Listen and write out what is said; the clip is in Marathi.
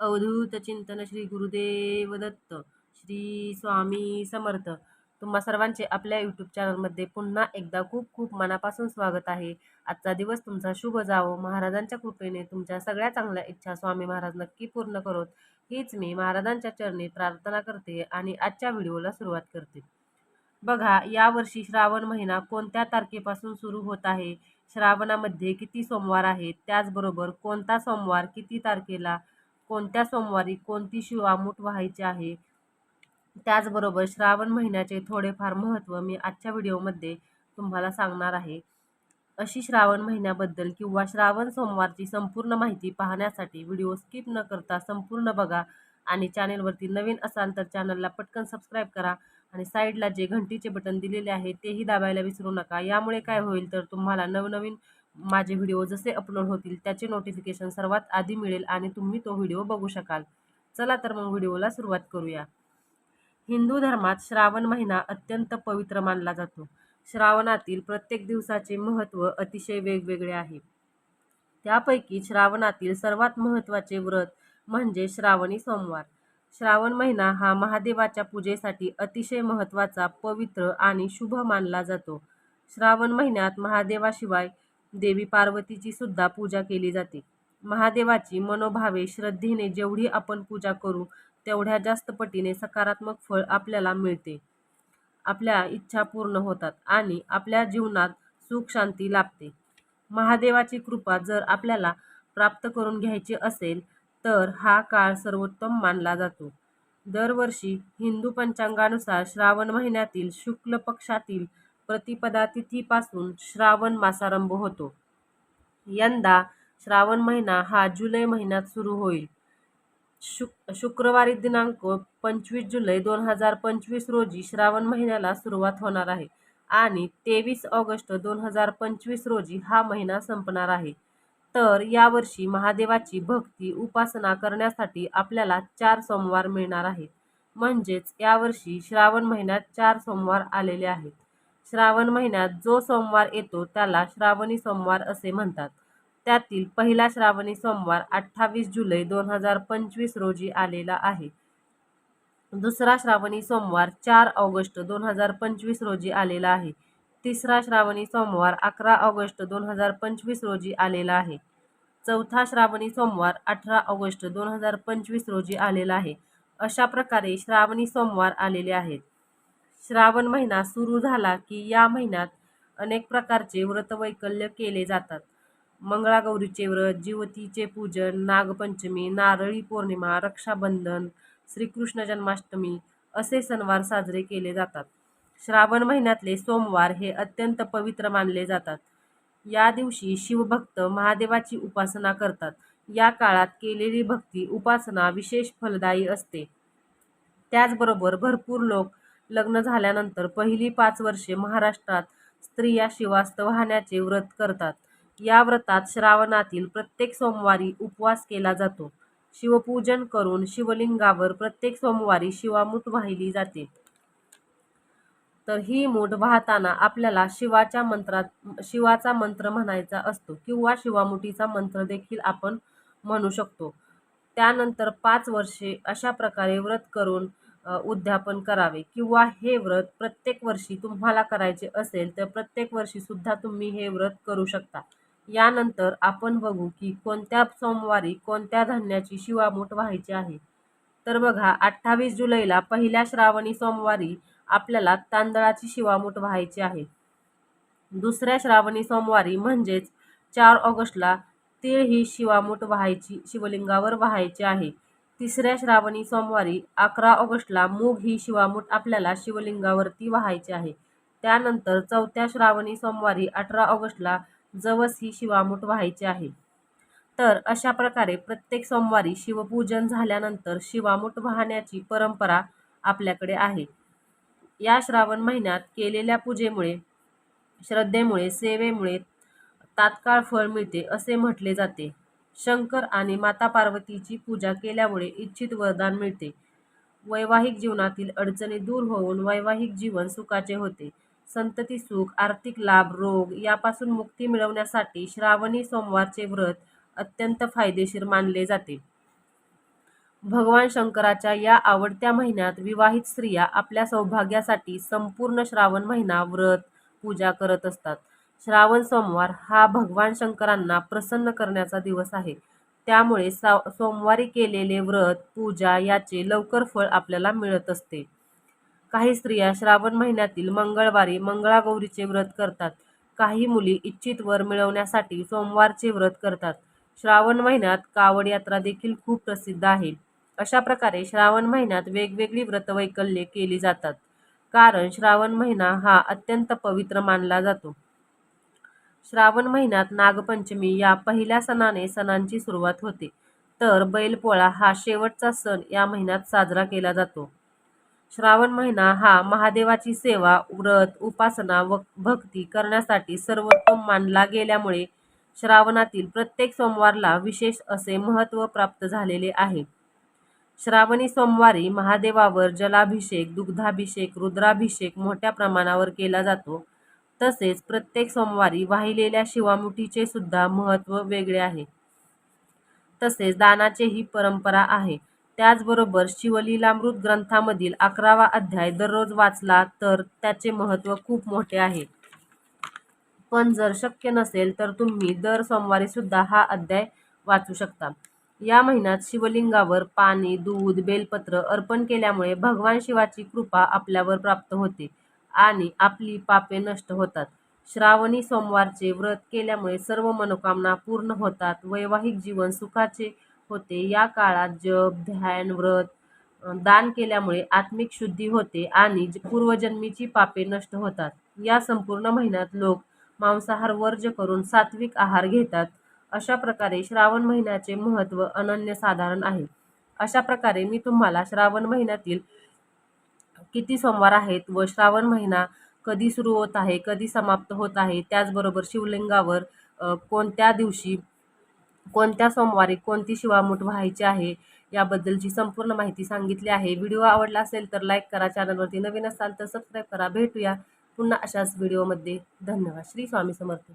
अवधूत चिंतन श्री गुरुदेव दत्त श्री स्वामी समर्थ. तुम्हा सर्वांचे आपल्या यूट्यूब चॅनलमध्ये पुन्हा एकदा खूप खूप मनापासून स्वागत आहे. आजचा दिवस तुमचा शुभ जावो. महाराजांच्या कृपेने तुमच्या सगळ्या चांगल्या इच्छा स्वामी महाराज नक्की पूर्ण करोत. हीच मी महाराजांच्या चरणी प्रार्थना करते आणि आजच्या व्हिडिओला सुरुवात करते. बघा यावर्षी श्रावण महिना कोणत्या तारखेपासून सुरू होत आहे? श्रावणामध्ये किती सोमवार आहेत त्याचबरोबर कोणता सोमवार किती तारखेला कोणत्या सोमवारी कोणती शिवामूठ व्हायची आहे? त्याचबरोबर श्रावण महिन्याचे थोडेफार महत्त्व मी आजच्या व्हिडिओमध्ये तुम्हाला सांगणार आहे. अशी श्रावण महिन्याबद्दल किंवा श्रावण सोमवारची संपूर्ण माहिती पाहण्यासाठी व्हिडिओ स्किप न करता संपूर्ण बघा आणि चॅनेलवरती नवीन असाल तर चॅनलला पटकन सबस्क्राईब करा आणि साईडला जे घंटीचे बटन दिलेले आहे तेही दाबायला विसरू नका. यामुळे काय होईल तर तुम्हाला नवनवीन माझे व्हिडिओ जसे अपलोड होतील त्याचे नोटिफिकेशन सर्वात आधी मिळेल आणि तुम्ही तो व्हिडिओ बघू शकाल. चला तर मग व्हिडिओला सुरुवात करूया. हिंदू धर्मात श्रावण महिना अत्यंत पवित्र मानला जातो. श्रावणातील प्रत्येक दिवसाचे महत्त्व अतिशय वेगवेगळे आहे. त्यापैकी श्रावणातील सर्वात महत्त्वाचे व्रत म्हणजे श्रावणी सोमवार. श्रावण महिना हा महादेवाच्या पूजेसाठी अतिशय महत्त्वाचा पवित्र आणि शुभ मानला जातो. श्रावण महिन्यात महादेवाशिवाय देवी पार्वतीची सुद्धा पूजा केली जाते. महादेवाची मनोभावे श्रद्धेने जेवढी आपण पूजा करू तेवढ्या जास्त पटीने सकारात्मक फळ आपल्याला मिळते. आपल्या इच्छा पूर्ण होतात आणि आपल्या जीवनात सुख शांती लाभते. महादेवाची कृपा जर आपल्याला प्राप्त करून घ्यायची असेल तर हा काळ सर्वोत्तम मानला जातो. दरवर्षी हिंदू पंचांगानुसार श्रावण महिन्यातील शुक्ल पक्षातील प्रतिपदा तिथीपासून श्रावण मासारंभ होतो. यंदा श्रावण महिना हा जुलै महिन्यात सुरू होईल. शुक शुक्रवारी दिनांक पंचवीस जुलै दोन हजार पंचवीस रोजी श्रावण महिन्याला सुरुवात होणार आहे आणि तेवीस ऑगस्ट दोन हजार पंचवीस रोजी हा महिना संपणार आहे. तर यावर्षी महादेवाची भक्ती उपासना करण्यासाठी आपल्याला चार सोमवार मिळणार आहेत. म्हणजेच यावर्षी श्रावण महिन्यात चार सोमवार आलेले आहेत. श्रावण महिन्यात जो सोमवार येतो त्याला श्रावणी सोमवार असे म्हणतात. त्यातील पहिला श्रावणी सोमवार अठ्ठावीस जुलै दोन हजार पंचवीस रोजी आलेला आहे. दुसरा श्रावणी सोमवार चार ऑगस्ट दोन हजार पंचवीस रोजी आलेला आहे. तिसरा श्रावणी सोमवार अकरा ऑगस्ट दोन हजार पंचवीस रोजी आलेला आहे. चौथा श्रावणी सोमवार अठरा ऑगस्ट दोन हजार पंचवीस रोजी आलेला आहे. अशा प्रकारे श्रावणी सोमवार आलेले आहेत. श्रावण महिना सुरू झाला की या महिन्यात अनेक प्रकारचे व्रतवैकल्य केले जातात. मंगळागौरीचे व्रत जीवतीचे पूजन नागपंचमी नारळी पौर्णिमा रक्षाबंधन श्रीकृष्ण जन्माष्टमी असे सणवार साजरे केले जातात. श्रावण महिन्यातले सोमवार हे अत्यंत पवित्र मानले जातात. या दिवशी शिवभक्त महादेवाची उपासना करतात. या काळात केलेली भक्ती उपासना विशेष फलदायी असते. त्याचबरोबर भरपूर लोक लग्न झाल्यानंतर पहिली पाच वर्षे महाराष्ट्रात स्त्रिया शिवास्त वाहण्याचे व्रत करतात. या व्रतात श्रावणातील प्रत्येक सोमवारी उपवास केला जातो. शिवपूजन करून शिवलिंगावर प्रत्येक सोमवारी शिवामूठ वाहिली जाते. तर ही मूठ वाहताना आपल्याला शिवाच्या मंत्रात शिवाचा मंत्र म्हणायचा असतो किंवा शिवामुठीचा मंत्र देखील आपण म्हणू शकतो. त्यानंतर पाच वर्षे अशा प्रकारे व्रत करून उद्यापन करावे किंवा हे व्रत प्रत्येक वर्षी तुम्हाला करायचे असेल तर प्रत्येक वर्षीसुद्धा तुम्ही हे व्रत करू शकता. यानंतर आपण बघू की कोणत्या सोमवारी कोणत्या धान्याची शिवामूठ व्हायची आहे. तर बघा अठ्ठावीस जुलैला पहिल्या श्रावणी सोमवारी आपल्याला तांदळाची शिवामूठ व्हायची आहे. दुसऱ्या श्रावणी सोमवारी म्हणजेच चार ऑगस्टला तीळ ही शिवामूठ व्हायची शिवलिंगावर व्हायची आहे. तिसऱ्या श्रावणी सोमवारी अकरा ऑगस्टला मूग ही शिवामूठ आपल्याला शिवलिंगावरती व्हायची आहे. त्यानंतर चौथ्या श्रावणी सोमवारी अठरा ऑगस्टला जवस ही शिवामूठ व्हायची आहे. तर अशा प्रकारे प्रत्येक सोमवारी शिवपूजन झाल्यानंतर शिवामूठ वाहण्याची परंपरा आपल्याकडे आहे. या श्रावण महिन्यात केलेल्या पूजेमुळे श्रद्धेमुळे सेवेमुळे तात्काळ फळ मिळते असे म्हटले जाते. शंकर आणि माता पार्वतीची पूजा केल्यामुळे इच्छित वरदान मिळते. वैवाहिक जीवनातील अडचणी दूर होऊन वैवाहिक जीवन सुखाचे होते. संतती सुख आर्थिक लाभ रोग यापासून मुक्ती मिळवण्यासाठी श्रावणी सोमवारचे व्रत अत्यंत फायदेशीर मानले जाते. भगवान शंकराच्या या आवडत्या महिन्यात विवाहित स्त्रिया आपल्या सौभाग्यासाठी संपूर्ण श्रावण महिना व्रत पूजा करत असतात. श्रावण सोमवार हा भगवान शंकरांना प्रसन्न करण्याचा दिवस आहे. त्यामुळे सा सोमवारी केलेले व्रत पूजा याचे लवकर फळ आपल्याला मिळत असते. काही स्त्रिया श्रावण महिन्यातील मंगळवारी मंगळागौरीचे व्रत करतात. काही मुली इच्छित वर मिळवण्यासाठी सोमवारचे व्रत करतात. श्रावण महिन्यात कावड यात्रा देखील खूप प्रसिद्ध आहे. अशा प्रकारे श्रावण महिन्यात वेगवेगळी व्रतवैकल्ये केली जातात. कारण श्रावण महिना हा अत्यंत पवित्र मानला जातो. श्रावण महिन्यात नागपंचमी या पहिल्या सणाने सणांची सुरुवात होते. तर बैलपोळा हा शेवटचा सण या महिन्यात साजरा केला जातो. श्रावण महिना हा महादेवाची सेवा व्रत उपासना व भक्ती करण्यासाठी सर्वोत्तम मानला गेल्यामुळे श्रावणातील प्रत्येक सोमवारला विशेष असे महत्त्व प्राप्त झालेले आहे. श्रावणी सोमवारी महादेवावर जलाभिषेक दुग्धाभिषेक रुद्राभिषेक मोठ्या प्रमाणावर केला जातो. तसेच प्रत्येक सोमवारी वाहिलेल्या शिवामुठीचे सुद्धा महत्त्व वेगळे आहे. तसेच दानाचेही परंपरा आहे. त्याचबरोबर शिवलीलामृत ग्रंथामधील अकरावा अध्याय दररोज वाचला तर त्याचे महत्त्व खूप मोठे आहे. पण जर शक्य नसेल तर तुम्ही दर सोमवारी सुद्धा हा अध्याय वाचू शकता. या महिन्यात शिवलिंगावर पाणी दूध बेलपत्र अर्पण केल्यामुळे भगवान शिवाची कृपा आपल्यावर प्राप्त होते. आणि आपली पापे नष्ट होतात. श्रावणी सोमवारचे व्रत केल्यामुळे सर्व मनोकामना पूर्ण होतात. वैवाहिक जीवन सुखाचे होते. या काळात जप ध्यान व्रत दान केल्यामुळे आत्मिक शुद्धी होते आणि पूर्वजन्मीची पापे नष्ट होतात. या संपूर्ण महिन्यात लोक मांसाहार वर्ज्य करून सात्विक आहार घेतात. अशा प्रकारे श्रावण महिन्याचे महत्त्व अनन्यसाधारण आहे. अशा प्रकारे मी तुम्हाला श्रावण महिन्यातील किती सोमवार आहेत व श्रावण महिना कधी सुरू होत आहे कधी समाप्त होत आहे त्याचबरोबर शिवलिंगावर कोणत्या दिवशी कोणत्या सोमवारी कोणती शिवामूठ व्हायची आहे याबद्दलची संपूर्ण माहिती सांगितली आहे. व्हिडिओ आवडला असेल तर लाईक करा चॅनलवरती नवीन असाल तर सबस्क्राईब करा. भेटूया पुन्हा अशाच व्हिडिओमध्ये. धन्यवाद. श्री स्वामी समर्थ.